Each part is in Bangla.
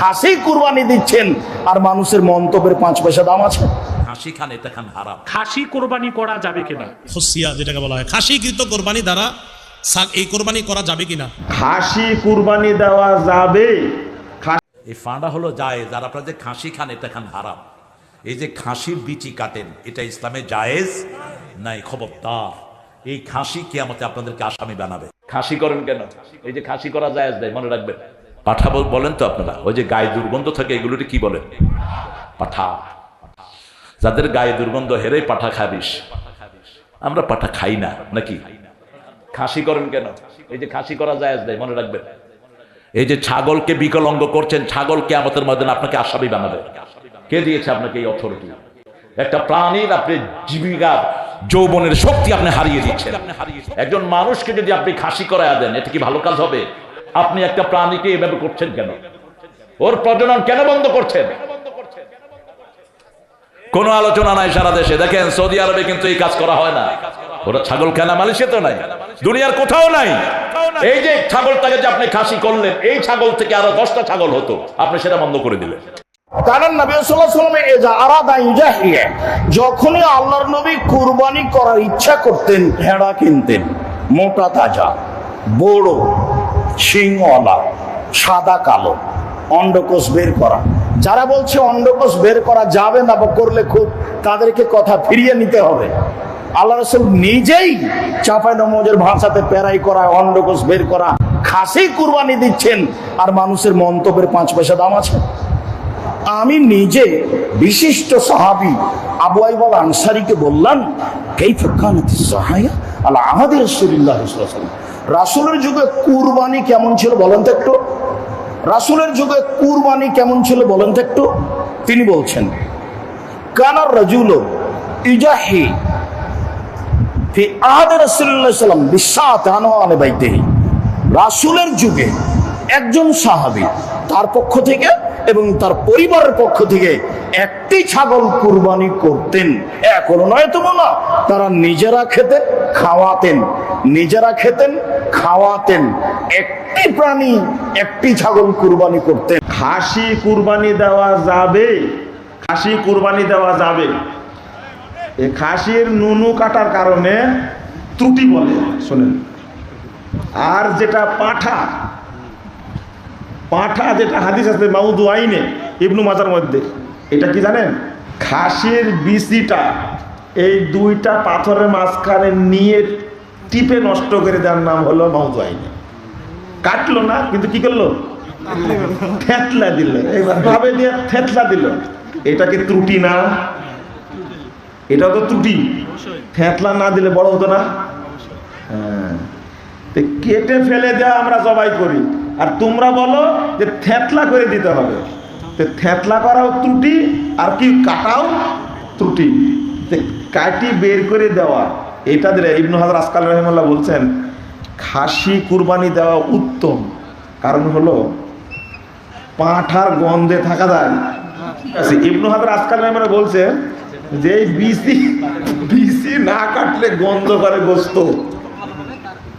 খাসি কুরবানি দিচ্ছেন আর মানুষের মন্তব্যের পাঁচ পয়সা দাম আছে। হাসি খান এটা খান হারাম। খাসি কোরবানি করা যাবে কিনা? খসিয়া যেটাকে বলা হয়। খাসিকৃত কোরবানি দ্বারা এই কোরবানি করা যাবে কিনা? খাসি কুরবানি দেওয়া যাবে। এই ফাঁড়া হলো জায়েজ আর আপনারা যে খাসি খান এটা খান হারাম। এই যে খাসির বিচি কাটেন এটা ইসলামে জায়েজ নাই খবরদার। এই খাসি কিয়ামতে আপনাদেরকে আসামি বানাবে। খাসি করেন কেন? এই যে খাসি করা জায়েজ দেয় মনে রাখবেন। পাঠা বলেন তো আপনারা? ওই যে গায়ে দুর্গন্ধ থাকে এগুলোটি কি বলেন পাঠা। যাদের গায়ে দুর্গন্ধ, হেরেই পাঠা খাবিস। আমরা পাঠা খাই না, নাকি? খাসি করেন কেন? এই যে খাসি করা যায় মনে রাখবেন। এই যে ছাগলকে বিকলঙ্গ করছেন ছাগলকে আমাদের মধ্যে আপনাকে আসামি বানাবে। কে দিয়েছে আপনাকে এই অথরিটি একটা প্রাণীর আপনি জীবিকা, যৌবনের শক্তি আপনি হারিয়ে দিচ্ছেন। একজন মানুষকে যদি আপনি খাসি করায় দেন এটা কি ভালো কাজ হবে? আপনি একটা প্রাণীকে এভাবে করছেন কেন? ওর প্রজনন কেন বন্ধ করছেন? কোন আলোচনা নাই সারা দেশে। দেখেন, সৌদি আরবে কিন্তু এই কাজ করা হয় না। ওরা ছাগল কেনা মালয়েশিয়া তো নাই। দুনিয়ার কোথাও নাই। এই যে ছাগলটাকে যে আপনি খাসি করলেন, এই ছাগল থেকে আরও দশটা ছাগল হতো। আপনি সেটা বন্ধ করে দিলেন। কারণ যখনই আল্লাহর নবী কুরবানি করার ইচ্ছা করতেন, ভেড়া কিনতেন, মোটা তাজা, বড় শিংওয়ালা, সাদা কালো, অন্ডকোষ বের করা। যারা বলছে অন্ডকোষ বের করা যাবে না বা করলে খুব, তাদেরকে কথা ফিরিয়ে নিতে হবে। আল্লাহ রসুল নিজেই চাপাই নমজের ভাষাতে প্যারাই করা, অন্ডকোষ বের করা, খাসি কুরবানি দিচ্ছেন, আর মানুষের মন্তব্যের পাঁচ পয়সা দাম আছে। আমি নিজে বিশিষ্ট সাহাবি আবু আইবাল আনসারিকে বললাম এই ফকানতি সাহায়া আল্লাহ আহাদি রসুল্লাহ রাসুলের যুগে কুরবানি কেমন ছিল বলেন তো একটু? রাসুলের যুগে কুরবানি কেমন ছিল বলেন তো একটু? তিনি বলছেন কানার রাজুল ইজাহি ফি আহাদ রাসূলুল্লাহ সাল্লাম বিশাত আনো আলে বাইতেহি। রাসূলের যুগে একজন সাহাবী তার পক্ষ থেকে এবং তার পরিবারের পক্ষ থেকে একটি ছাগল কুরবানি করতেন। এখনও নয় তো না তারা নিজেরা খেতে, খাওয়াতেন। নিজেরা খেতেন, খাওয়াতেন। একটি প্রাণী, একটি ছাগল কুরবানি করতেন। খাসি কুরবানি দেওয়া যাবে। খাসি কুরবানি দেওয়া যাবে। খাসির নুনু কাটার কারণে ত্রুটি বলে, শোনেন। আর যেটা পাঠা পাঠা যেটা হাদিস আছে, মাউদু আইনে, ইবনু মাজার মধ্যে, এটা কি জানেন? খাসির বিচিটা, এই দুইটা পাথরের মাঝখানে নিয়ে টিপে নষ্ট করে দেওয়ার নাম হলো মাউদু আইনে কাটলো না, কিন্তু কি করল? থেতলা দিল। এবার ভাবে দিয়ে থেতলা দিল। এটাকে ত্রুটি না? এটা তো ত্রুটি। থেতলা না দিলে বড় হতো না? হ্যাঁ। কেটে ফেলে দেওয়া আমরা জবাই করি। আর তোমরা বলো যে থেতলা করে দিতে হবে। থেতলা করাও ত্রুটি, আর কি কাটাও ত্রুটি। কাটি বের করে দেওয়া। এটা দিলে ইবনু হাজার আসকাল রহমুল্লাহ বলছেন, খাসি কুরবানি দেওয়া উত্তম। কারণ হলো, পাঁঠার গন্ধে থাকা যায়। ইবনু হাজার আজকাল মেমরা বলছে যে বিসি বিসি না কাটলে গন্ধ করে গোস্ত।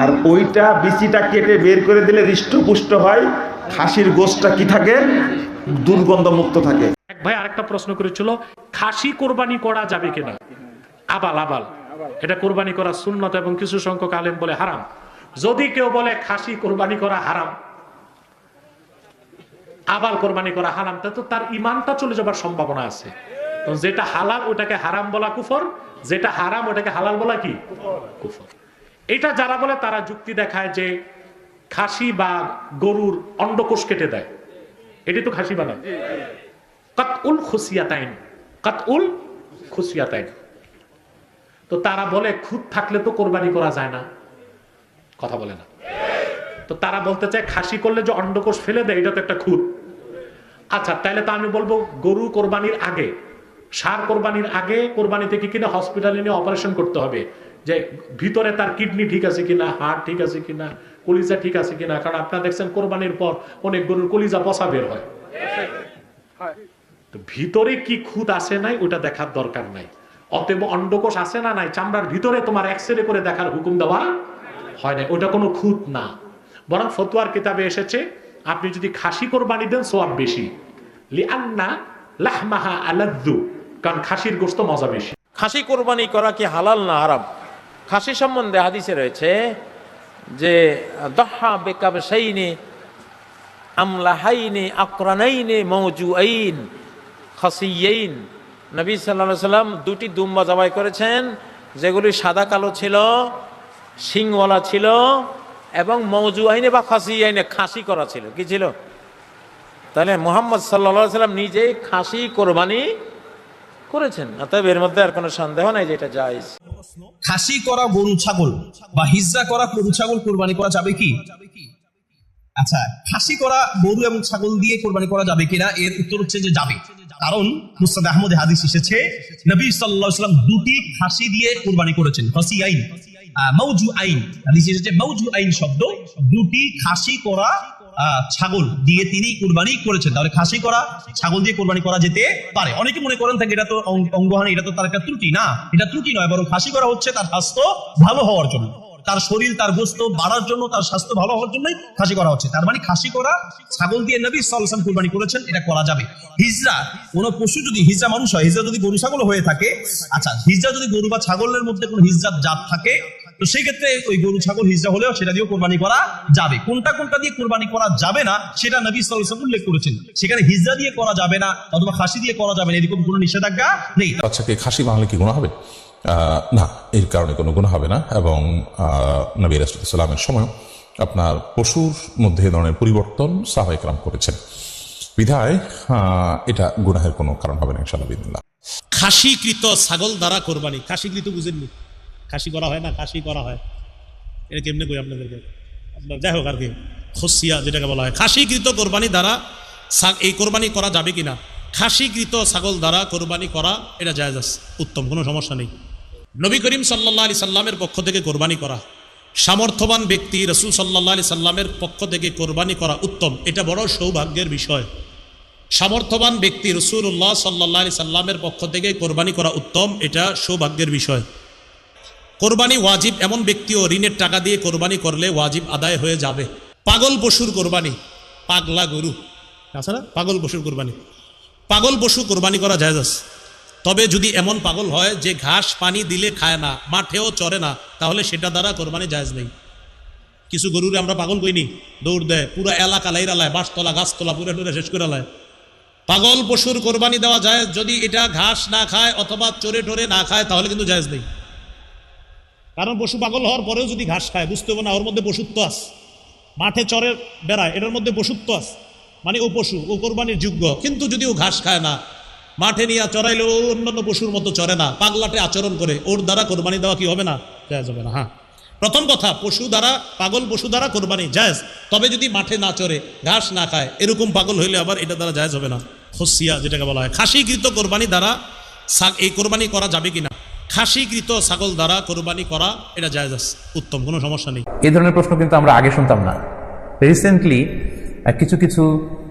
আর ওইটা বিসিটা কেটে বের করে দিলে হৃষ্টপুষ্ট হয়, খাসির গোস্তটা কি থাকে? দুর্গন্ধ মুক্ত থাকে ভাই আরেকটা প্রশ্ন করেছিল, খাসি কোরবানি করা যাবে কিনা? আবাল আবাল। এটা কোরবানি করা সুন্নত এবং কিছু সংখ্যক আলেম বলে হারাম। যদি কেউ বলে খাসি কোরবানি করা হারাম, আবাল কোরবানি করা হারাম, তা তো তার ইমানটা চলে যাবার সম্ভাবনা আছে। যেটা হালাল ওটাকে হারাম বলা কুফর, যেটা হারাম ওটাকে হালাল বলা কি? কুফর। এটা যারা বলে তারা যুক্তি দেখায় যে খাসি বা গরুর অন্ডকোষ কেটে দেয়। এটি তো খাসি বানায়। কাতউল খুশিয়াতাইন কাতউল খুশিয়াতাইন তো তারা বলে খুদ থাকলে তো কোরবানি করা যায় না। কথা বলে না। তো তারা বলতে চায় খাসি করলে যে অন্ডকোষ ফেলে দেয় এটা তো একটা খুদ আচ্ছা তাহলে তো আমি বলব গরু কোরবানির আগে সার কোরবানির আগে কোরবানি থেকে কিনা হসপিটালে নিয়ে অপারেশন করতে হবে। যে ভিতরে তার কিডনি ঠিক আছে কিনা হার্ট ঠিক আছে কিনা কলিজা ঠিক আছে কিনা কারণ আপনারা দেখছেন কোরবানির পর অনেক গরুর কলিজা পচা বের হয়। তো ভিতরে কি খুঁত আছে নাই ওটা দেখার দরকার নাই। অতএব অন্ডকোষ আছে না নাই? চামড়ার ভিতরে তোমার এক্সরে করে দেখার হুকুম দেওয়া হয় না ওটা কোনো খুঁত না। বরং ফতুয়ার কিতাবে এসেছে, আপনি যদি খাসি কোরবানি দেন, সোয়াব বেশি। কারণ খাসির গোস্ত মজা বেশি। খাসি কোরবানি করা কি হালাল না হারাম? খাসি সম্বন্ধে হাদিসে রয়েছে যে, দহা বেকাব সাইনে আমলাহাইনে আকরানাইনে মৌজু আইন খাসিয়াইন। নবী সাল্লাহ সাল্লাম দুটি দুম্বা জবাই করেছেন, যেগুলি সাদা কালো ছিল, শিংওয়ালা ছিল, এবং মৌজু আইনে বা খাসি আইনে খাসি করা ছিল। কি ছিল? তাহলে মোহাম্মদ সাল্লা সাল্লাম নিজেই খাসি কোরবানি করেছেন। অতএব এর মধ্যে আর কোনো সন্দেহ নাই যে এটা জায়েজ। খাসি করা গরু ছাগল বা হিজরা করা গরু ছাগল কোরবানি করা যাবে কি? আচ্ছা খাসি করা গরু এবং ছাগল দিয়ে কোরবানি করা যাবে কিনা? এর উত্তর হচ্ছে যে যাবে। কারণ মুস্তাদ আহমদ হাদিস এসেছে, নবী সাল্লাম দুটি খাসি দিয়ে কোরবানি করেছেন। খাসি আইন মৌজু আইন। হাদিস এসেছে, মৌজু আইন শব্দ দুটি খাসি করা ছাগল দিয়ে তিনি কুরবানি করেছেন। তাহলে খাসি করা, ছাগল দিয়ে কোরবানি করা যেতে পারে। অনেকে মনে করেন থাকে, এটা তো অঙ্গহানি, এটা তো তার একটা ত্রুটি। না, এটা ত্রুটি নয়, বরং খাসি করা হচ্ছে তার স্বাস্থ্য ভালো হওয়ার জন্য। তার শরীর, তার গোস্ত বাড়ার জন্য, তার স্বাস্থ্য ভালো হওয়ার জন্যই খাসি করা হচ্ছে। তার মানে খাসি করা ছাগল দিয়ে নবী সাল্লাম কুরবানি করেছেন, এটা করা যাবে। হিজরা, কোন পশু যদি হিজরা মানুষ হয়, হিজরা যদি গরু, ছাগল হয়ে থাকে আচ্ছা হিজরা যদি গরু বা ছাগলের মধ্যে কোনো হিজরাত জাত থাকে, তো সেই ক্ষেত্রে ওই গরু, ছাগল, হিজরা হলেও সেটা দিয়েও কোরবানি করা যাবে। কোনটা কোনটা দিয়ে কোরবানি করা যাবে না, সেটা নবী সাল্লাম উল্লেখ করেছেন। সেখানে হিজরা দিয়ে করা যাবে না, অথবা খাসি দিয়ে করা যাবে না, এরকম কোনো নিষেধাজ্ঞা নেই। বাচ্চাকে খাসি বাংলা কি গুণা হবে? না, এর কারণে কোনো গুণ হবে না এবং নবী রাসুলামের সময় আপনার পশুর মধ্যে ধরনের পরিবর্তন সাহায্যকরাম করেছেন। বিধায় এটা গুনাহের কোনো কারণ হবে না ইনশাল্লাহ খাসিকৃত ছাগল দ্বারা কোরবানি। খাসিকৃত বুঝেননি। খাসি করা হয় না, খাসি করা হয়। এটা কেমনে কই আপনাদেরকে? আপনার যাই হোক আর কি। খসিয়া যেটাকে বলা হয়। খাসিকৃত কোরবানি দ্বারা এই কোরবানি করা যাবে কিনা? খাসিকৃত ছাগল দ্বারা কোরবানি করা এটা জায়েজ উত্তম, কোনো সমস্যা নেই। নবী করিম সাল্লাহ আলি সাল্লামের পক্ষ থেকে কোরবানি করা। সামর্থ্যবান ব্যক্তি রসুল সাল্লাহ আলি সাল্লামের পক্ষ থেকে কোরবানি করা উত্তম। এটা বড় সৌভাগ্যের বিষয়। সামর্থ্যবান ব্যক্তি রসুল্লাহ সাল্লাহ আলি সাল্লামের পক্ষ থেকে কোরবানি করা উত্তম, এটা সৌভাগ্যের বিষয়। কোরবানি ওয়াজিব, এমন ব্যক্তিও ঋণের টাকা দিয়ে কোরবানি করলে ওয়াজিব আদায় হয়ে যাবে। পাগল পশুর কোরবানি, পাগলা গরু। আছে না? পাগল পশুর কোরবানি। পাগল পশু কোরবানি করা যায় তবে যদি এমন পাগল হয় যে ঘাস পানি দিলে খায় না, মাঠেও চড়ে না, তাহলে সেটা দ্বারা কোরবানি জায়জ নেই। কিছু গরুরে আমরা পাগল কইনি, দৌড় দেয়, পুরো এলাকা লাইরালায় বাঁশতলা গাছতলা, পুরো টুরে শেষ করে লায়। পাগল পশুর কোরবানি দেওয়া যায় যদি এটা ঘাস না খায় অথবা চোরে টোরে না খায়, তাহলে কিন্তু জায়জ নেই। কারণ পশু পাগল হওয়ার পরেও যদি ঘাস খায়, বুঝতে হবে না, ওর মধ্যে পশুত্ব আছে। মাঠে চরে বেড়ায়, এটার মধ্যে পশুত্ব আছে। মানে ও পশু, ও কোরবানির যোগ্য। কিন্তু যদি ও ঘাস খায় না মাঠে নিয়ে চড়াইলে ও অন্যান্য পশুর মতো চড়ে না। পাগলাটে আচরণ করে। ওর দ্বারা কোরবানি দেওয়া কি হবে না? জায়জ হবে না হ্যাঁ। প্রথম কথা, পশু দ্বারা, পাগল পশু দ্বারা কোরবানি জায়েজ। তবে যদি মাঠে না চড়ে, ঘাস না খায়, এরকম পাগল হইলে আবার এটা দ্বারা জায়েজ হবে না। খসিয়া যেটাকে বলা হয়। খাসিকৃত কোরবানি দ্বারা এই কোরবানি করা যাবে কিনা? খাসিকৃত ছাগল দ্বারা কোরবানি করা এটা জায়েজ উত্তম, কোনো সমস্যা নেই। এই ধরনের প্রশ্ন কিন্তু আমরা আগে শুনতাম না। রিসেন্টলি কিছু কিছু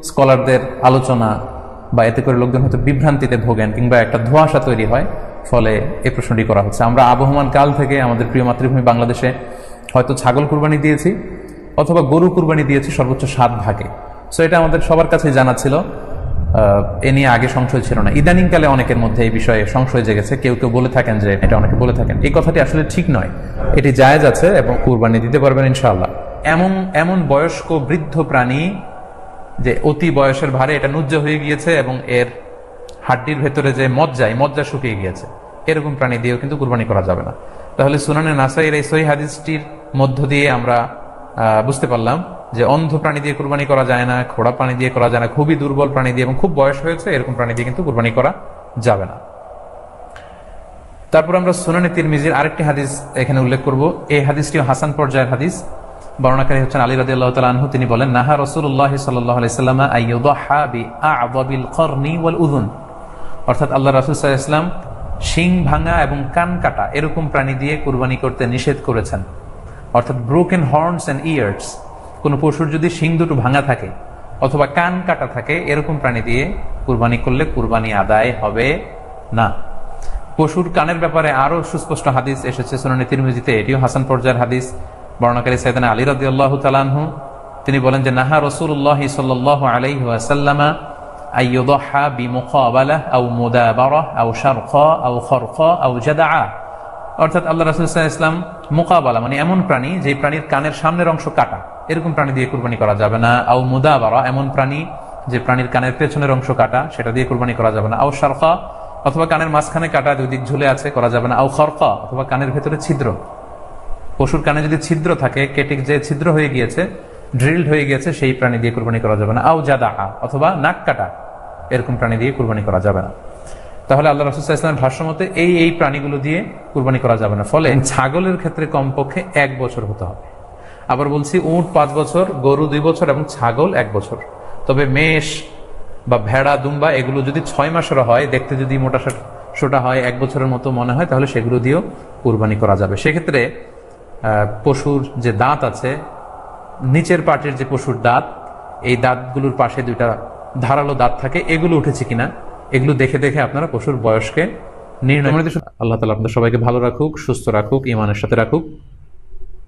স্কলারদের আলোচনা বা এতে করে লোকজন হয়তো বিভ্রান্তিতে ভোগেন কিংবা একটা ধোঁয়াশা তৈরি হয়, ফলে এই প্রশ্নটি করা হচ্ছে। আমরা আবহমান কাল থেকে আমাদের প্রিয় মাতৃভূমি বাংলাদেশে হয়তো ছাগল কুরবানি দিয়েছি অথবা গরু কুরবানি দিয়েছি সর্বোচ্চ সাত ভাগে। সো এটা আমাদের সবার কাছে জানা ছিল। এ নিয়ে আগে সংশয় ছিল না। ইদানিংকালে অনেকের মধ্যে এই বিষয়ে সংশয় জেগেছে। কেউ কেউ বলে থাকেন যে এটা অনেকে বলে থাকেন। এই কথাটি আসলে ঠিক নয়। এটি জায়েজ আছে এবং কুরবানি দিতে পারবেন ইনশাআল্লাহ। এমন এমন বয়স্ক বৃদ্ধ প্রাণী যে অতি বয়সের ভারে এটা নুজ্জ হয়ে গিয়েছে এবং এর হাড্ডির ভেতরে যে মজ্জা, এই মজ্জা শুকিয়ে গিয়েছে। এরকম প্রাণী দিয়েও কিন্তু কুরবানি করা যাবে না। তাহলে সুনানে নাসাইয়ের এই সহি হাদিসটির মধ্য দিয়ে আমরা বুঝতে পারলাম যে অন্ধ প্রাণী দিয়ে কুরবানি করা যায় না, খোড়া প্রাণী দিয়ে করা যায় না, খুবই দুর্বল প্রাণী দিয়ে এবং খুব বয়স হয়েছে, এরকম প্রাণী দিয়ে কিন্তু কুরবানি করা যাবে না। তারপর আমরা সুনানি তিরমিজির আরেকটি হাদিস এখানে উল্লেখ করব। এই হাদিসটি হাসান পর্যায়ের হাদিস। বর্ণাকারী হচ্ছেন আলী রাদি আল্লাহ আনহু। তিনি বলেন, নাহা রসুল্লাহ উযুন। অর্থাৎ আল্লাহ রাসূল সাল্লাল্লাহু শিং ভাঙা এবং কান কাটা এরকম প্রাণী দিয়ে কুরবানি করতে নিষেধ করেছেন। অর্থাৎ ব্রোকেন হর্নস অ্যান্ড ইয়ার্স কোনো পশুর যদি শিং দুটো ভাঙা থাকে অথবা কান কাটা থাকে, এরকম প্রাণী দিয়ে কুরবানি করলে কুরবানি আদায় হবে না। পশুর কানের ব্যাপারে আরও সুস্পষ্ট হাদিস এসেছে সুনানি তিরমিজিতে। এটিও হাসান পর্যায়ের হাদিস। বর্ণাকারী সাইদানা আলী রাদি আল্লাহ তালানহু তিনি বলেন যে, নাহা রসুল্লাহ সাল্লাহ আলাইহি আও খরখা আও জাদাআ। অর্থাৎ আল্লাহ মুকাবালা মানে এমন প্রাণী প্রাণীর কানের সামনের অংশ কাটা। এরকম প্রাণী দিয়ে কুরবানি করা যাবে না। মুদাবারা, এমন প্রাণী যে প্রাণীর কানের পেছনের অংশ কাটা, সেটা দিয়ে কুরবানি করা যাবে না। আও শারখা, অথবা কানের মাঝখানে কাটা দুই দিক ঝুলে আছে, করা যাবে না। আও খরখা, অথবা কানের ভেতরে ছিদ্র। পশুর কানে যদি ছিদ্র থাকে, কেটে যে ছিদ্র হয়ে গিয়েছে, ড্রিলড হয়ে গিয়েছে, সেই প্রাণী দিয়ে কুরবানি করা যাবে না। আও জাদা অথবা নাক কাটা, এরকম প্রাণী দিয়ে কুরবানি করা যাবে না। তাহলে আল্লাহ রসুল্লাহ ইসলামের ভাষ্য মতে এই এই প্রাণীগুলো দিয়ে কুরবানি করা যাবে না। ফলে ছাগলের ক্ষেত্রে কমপক্ষে এক বছর হতে হবে। আবার বলছি, উট পাঁচ বছর, গরু দুই বছর এবং ছাগল এক বছর। তবে মেষ বা ভেড়া, দুম্বা এগুলো যদি ছয় মাসের হয়, দেখতে যদি মোটা সোটা হয়, এক বছরের মতো মনে হয়, তাহলে সেগুলো দিয়েও কুরবানি করা যাবে। সেক্ষেত্রে পশুর যে দাঁত আছে নিচের পাটের যে পশুর দাঁত এই দাঁতগুলোর পাশে দুইটা ধারালো দাঁত থাকে। এগুলো উঠেছে কিনা এগুলো দেখে দেখে আপনারা পশুর বয়সকে নির্ণয় আল্লাহ তালা আপনাদের সবাইকে ভালো রাখুক সুস্থ রাখুক ইমানের সাথে রাখুক।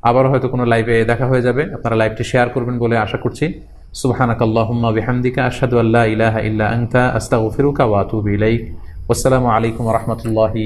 আবার হয়তো কোনো লাইভে দেখা হয়ে যাবে আপনারা লাইভটি শেয়ার করবেন বলে আশা করছি। সুবহানাক আল্লাহুম্মা বিহামদিকা আশহাদু আল্লা ইলাহা ইল্লা আনতা আস্তাগফিরুকা ওয়া আতুবু ইলাইক। ওয়াসসালামু আলাইকুম ওয়া রাহমাতুল্লাহি